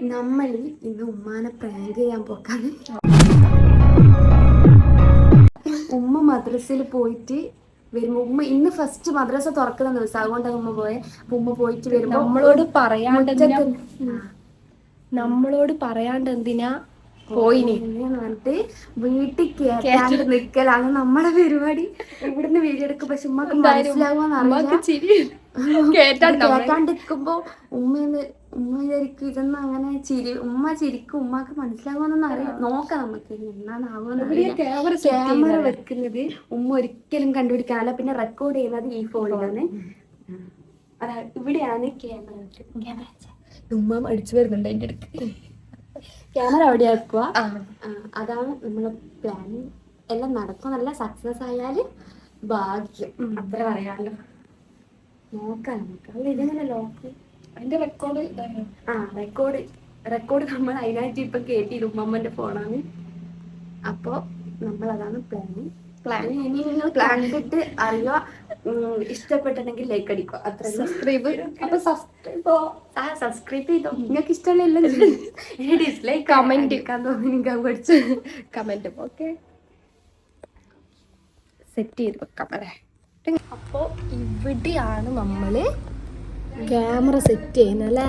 നമ്മൾ ഇന്ന് ഉമ്മാനെ പ്രാങ്ക് ചെയ്യാൻ പോക്കാണ്. ഉമ്മ മദ്രസയിൽ പോയിട്ട് വരുമ്പോ ഉമ്മ ഇന്ന് ഫസ്റ്റ് മദ്രസ തുറക്കുന്ന ദിവസം അതുകൊണ്ടാണ് ഉമ്മ പോയെ. അപ്പൊ ഉമ്മ പോയിട്ട് വരുമ്പോ നമ്മളോട് പറയാണ്ട് നമ്മളോട് പറയാണ്ട് എന്തിനാ? പോയിനി പറഞ്ഞിട്ട് വീട്ടിൽ കേട്ടാണ്ട് നിക്കലാണ് നമ്മളെ പരിപാടി ഇവിടുന്ന് വീഡിയോ എടുക്കും പക്ഷെ ഉമ്മക്ക് മനസ്സിലാവുമെന്ന് അറിയില്ല നമ്മളെ- കേട്ടാണ്ടിരിക്കുമ്പോ ഉമ്മ വിചാരിക്കും ഇതൊന്നും അങ്ങനെ ചിരി ഉമ്മ ചിരിക്കും ഉമ്മക്ക് മനസ്സിലാവുമെന്നൊന്നും അറിയാം നോക്കാം നമുക്ക് ക്യാമറ വെക്കുന്നത് ഉമ്മ ഒരിക്കലും കണ്ടുപിടിക്കാനല്ല പിന്നെ റെക്കോർഡ് ചെയ്യുന്നത് ഈ ഫോണിലാണ് അതാ ഇവിടെയാണ് ക്യാമറ ക്യാമറ ഉമ്മ അടിച്ചു വരുന്നുണ്ട് അതിന്റെ അടുക്ക് ക്യാമറ അവിടെ വെക്കുക ആ അതാണ് നമ്മളെ പ്ലാനിങ് എല്ലാം നടക്കും. നല്ല സക്സസ് ആയാൽ ഭാഗ്യം. അത്ര പറയാമല്ലോ നോക്കാം ഇതെങ്ങനെ ലോക്ക് അതിന്റെ റെക്കോർഡ് ആ റെക്കോർഡ് റെക്കോർഡ് നമ്മൾ അതിനായിട്ട് ഇപ്പൊ കേട്ടി ഉമ്മമ്മന്റെ ഫോണാണ്. അപ്പോ നമ്മൾ അതാണ് പ്ലാൻ പ്ലാൻ ഇനി നിങ്ങൾ കണ്ടിട്ട് അറിയുക. ഉം, ഇഷ്ടപ്പെട്ടിട്ടുണ്ടെങ്കിൽ ലൈക്ക് അടിക്കുക. അത്ര സബ്സ്ക്രൈബ് അപ്പൊ സബ്സ്ക്രൈബ് ആ സബ്സ്ക്രൈബ് ചെയ്തോ. നിങ്ങൾക്ക് ഡിസ്ലൈക്ക്. എടുക്കാൻ തോന്നി നിങ്ങൾക്ക് പഠിച്ചു. കമന്റ് ഓക്കെ സെറ്റ് ചെയ്ത് വെക്കാം. അല്ലേ? അപ്പോ ഇവിടെയാണ് നമ്മൾ ക്യാമറ സെറ്റ് ചെയ്യുന്നത് അല്ലേ?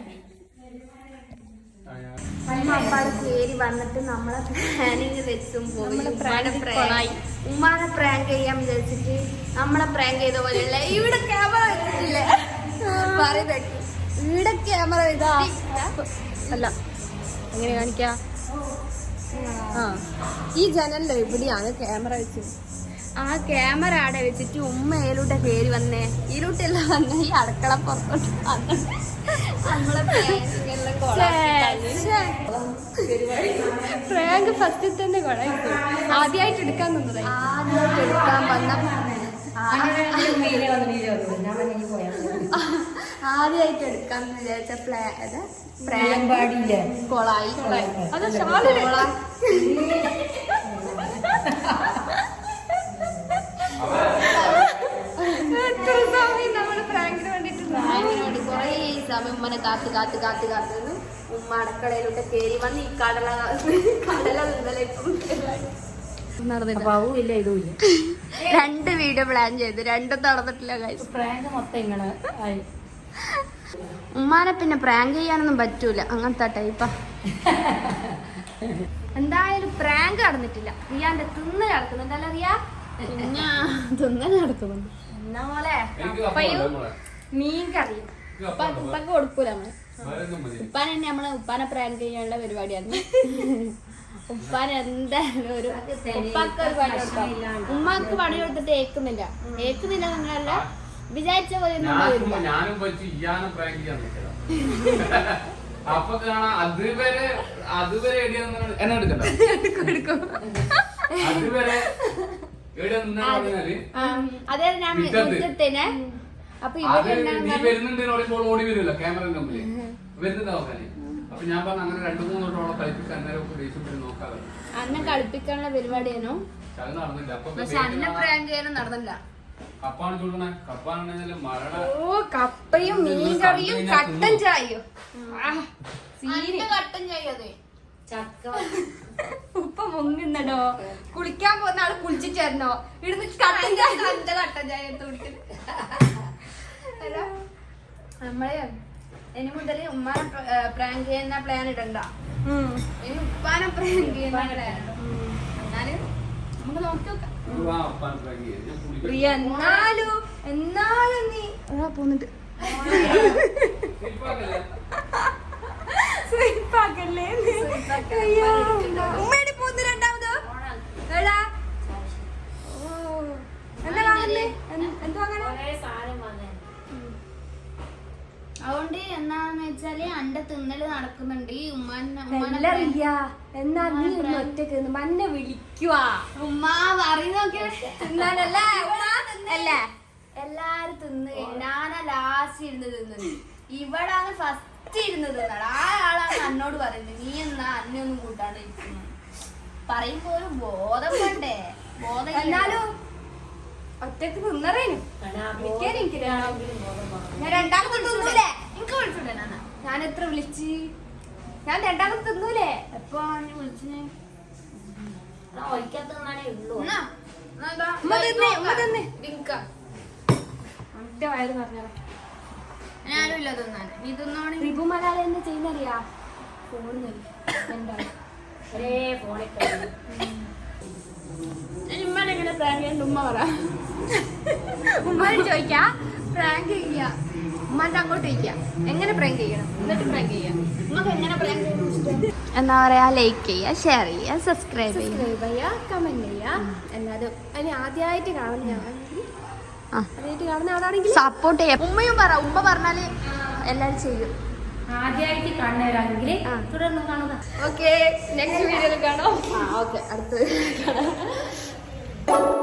അപ്പാടെ കേറി വന്നിട്ട് നമ്മളെ പ്ലാനിങ് വെച്ചും പോയി. ഉമ്മാനെ ഉമ്മാനെ പ്രാങ്ക് ചെയ്യാൻ വിചാരിച്ചിട്ട് നമ്മളെ പ്രാങ്ക് ചെയ്ത പോലെയല്ല. ഇവിടെ ക്യാമറ വെച്ചിട്ടില്ലേ? പറയുന്നത് ഇവിടെ ക്യാമറ വെച്ചാ അല്ല എങ്ങനെ കാണിക്കാ? ആ ഈ ജനലിന്റെ ഇവിടെയാണ് ക്യാമറ വെച്ചത്. ആ ക്യാമറ ആടെ വെച്ചിട്ട് ഉമ്മ ഏലൂട്ടെ കേറി വന്നേ. ഇരുട്ടെല്ലാം വന്നേ ഈ അടുക്കള പുറത്തോട്ട് വന്നു. പ്രാങ്ക് ഫസ്റ്റിൽ തന്നെ കുഴപ്പമില്ല ആദ്യമായിട്ട് എടുക്കാൻ നിന്നതായി. ആദ്യമായിട്ട് എടുക്കാൻ വന്ന ആദ്യമായിട്ട് എടുക്കാന്ന് വിചാരിച്ച പ്ലാ കൊളായി. അത് കാത്ത് കാത്ത് കാത്ത് നിന്ന് ഉമ്മ അടുക്കളയിലൊക്കെ കയറി വന്ന് ഈ കടല കടല ഇന്നലെ രണ്ട് വീഡിയോ പ്ലാൻ ചെയ്ത്. രണ്ടും നടന്നിട്ടില്ല guys. പ്രാങ്ക് മൊത്തം ഇങ്ങനെ ആയി. ഉമ്മാനെ പിന്നെ പ്രാങ്ക് ചെയ്യാനൊന്നും പറ്റൂല. അങ്ങനത്തെ ടൈപ്പാ എന്തായാലും പ്രാങ്ക് നടന്നിട്ടില്ല. റിയാന്റെ തിന്ന് നടക്കുന്നുണ്ടല്ലോ റിയ തിന്ന തിന്നെ നടത്തുന്നുണ്ട് എന്നാ പോലെ മീൻ കറിയും. ഉപ്പൊക്കെ കൊടുക്കൂല നമ്മൾ. ഉപ്പാൻ തന്നെ നമ്മൾ ഉപ്പാനെ പ്രാങ്ക് ചെയ്യാനുള്ള പരിപാടിയാണ്. ഉപ്പാൻ എന്തായാലും ഒരു ഉപ്പാക്ക് ഒരു പണി കൊടുക്കാം. ഉമ്മാക്ക് പണി കൊടുത്തിട്ട് ഏക്കുന്നില്ല. ഏക്കുന്നില്ല നിങ്ങളല്ല വിചാരിച്ച പോലെ ഞാനും വരില്ല ഞാനും പ്രാങ്ക് ചെയ്യാൻ അപ്പൊ കാണാം അതുവരെ അതുവരെ എന്നെ എടുക്കണ്ട. അതുവരെ അതായത് ഞാൻ മുറ്റത്ത്. മുറ്റത്തേനെ അപ്പൊ ഓടി വരുമല്ലോ ക്യാമറ മുമ്പിൽ. വരുന്നുണ്ടോ അപ്പൊ ഞാൻ പറഞ്ഞു അങ്ങനെ രണ്ടു മൂന്ന് തൊട്ടോളം കളിപ്പിച്ച് അന്നേരം ഒക്കെ ദേഷ്യപ്പെട്ട് നോക്കാതെ. അന്നെ കളിപ്പിക്കാനുള്ള പരിപാടിയാണോ? അത് നടന്നില്ല. അപ്പൊ പക്ഷെ അന്നെ പ്രാങ്ക് ചെയ്യാനും നടന്നില്ല. കപ്പാണ് ചൂടണേ കപ്പാണെന്നുണ്ടെങ്കിൽ മഴ ഓ കപ്പയും മീൻ കറിയും കട്ടൻ ചായയും? കട്ടൻ ചെയ്യത് ഉപ്പ മുങ്ങുന്നടോ. കുളിക്കാൻ പോകുന്ന ആൾ കുളിച്ചിട്ടായിരുന്നോ ഇവിടുന്ന് കട്ടൻ ചായ കട്ടൻ ചായ എടുത്ത് കുടിക്കുന്നത് നമ്മളെ ഇനി മുതൽ ഉമ്മാനെ പ്രാങ്ക് ചെയ്യുന്ന പ്ലാൻ ഇടണ്ട. ഇനി ഉപ്പാനെ പ്രാങ്ക് ചെയ്യുന്ന പ്ലാൻ എന്നാൽ നമുക്ക് നോക്കി നോക്കാം. പ്രിയ എന്നാലും എന്നാലും നീ അതാ പോന്നിട്ട്. ഇരിപ്പാക്കല്ലേ? സ്വീപ്പാക്കല്ലേ നീ? അയ്യോ. ഉമ്മേടി പോന്ന് രണ്ടാമത് എടാ ഓ എന്താ വാങ്ങുന്നേ എന്ത് വാങ്ങാനാ അതുകൊണ്ട് എന്നാന്ന് വെച്ചാൽ അന്റെ തിന്നൽ നടക്കുന്നുണ്ട് ഈ ഉമ്മാനെ എല്ലാം അറിയ എന്നാ നീ ഒന്ന് ഒറ്റയ്ക്ക് മന്നെ വിളിക്കുവാ. ഉമ്മ അല്ലേ? എല്ലാരും തിന്ന്. ഞാനാ ലാസ്റ്റ് ഇരുന്ന് തിന്നത്. ഇവിടാണ് ഫസ്റ്റ് ഇരുന്ന് തിന്നത് ആ ആളാണ് എന്നോട് പറയുന്നത്. നീ എന്നാ അന്നെ ഒന്നും കൂട്ടാണ്ട് പറയുമ്പോ ഒരു ബോധം വേണ്ടേ? ബോധം എന്നാലും ഒറ്റയ്ക്ക് തിന്നറേനു. ഞാൻ രണ്ടാമത്തെ തിന്നൂലേ? എനിക്ക് വിളിച്ചിട്ടേ ഞാൻ എത്ര വിളിച്ച്? ഞാൻ രണ്ടാമത് തിന്നൂലേ? ഉമ്മ ഉമ്മ. എന്റെ വയറ് പറഞ്ഞാ ഞാനും ഇല്ല തിന്നാൻ. നീ തിന്നോണി. റിബു മലയാളം ചെയ്യുന്നറിയാ? ഫോൺ എന്താ? ഒരേ ഫോണിൽ കളി. ഉമ്മനെ എങ്ങനെ പ്രാങ്ക് ഉമ്മ പറ? ഉമ്മാനോട് ചോദിക്കാ? പ്രാങ്ക് ചെയ്യാ. ഉമ്മാന്റെ അങ്ങോട്ട് ചോദിക്കാ എങ്ങനെ പ്രാങ്ക് ചെയ്യണം? എന്നിട്ട് പ്രാങ്ക് ചെയ്യാം. ഉമ്മക്ക് എങ്ങനെ പ്രാങ്ക് ചെയ്യണം എന്താ പറയാ ലൈക്ക് ചെയ്യുക ഷെയർ ചെയ്യുക സബ്സ്ക്രൈബ് ചെയ്യുക സബ്സ്ക്രൈബ് ചെയ്യാ കമന്റ് ചെയ്യാ. എല്ലാതും അതിന് ആദ്യമായിട്ട് കാണുന്നതാണെങ്കിൽ ആ. ആദ്യമായിട്ട് കാണുന്ന ആളാണെങ്കിൽ സപ്പോർട്ട് ചെയ്യാം. ഉമ്മയും പറ ഉമ്മ പറഞ്ഞാൽ എല്ലാരും ചെയ്യും. ആദ്യമായിട്ട് കാണുന്നവരാണെങ്കിൽ. തുടർന്ന് കാണുക. ഓക്കെ നെക്സ്റ്റ് വീഡിയോയിൽ കാണാം. ആ ഓക്കെ വീഡിയോയിൽ കാണാം.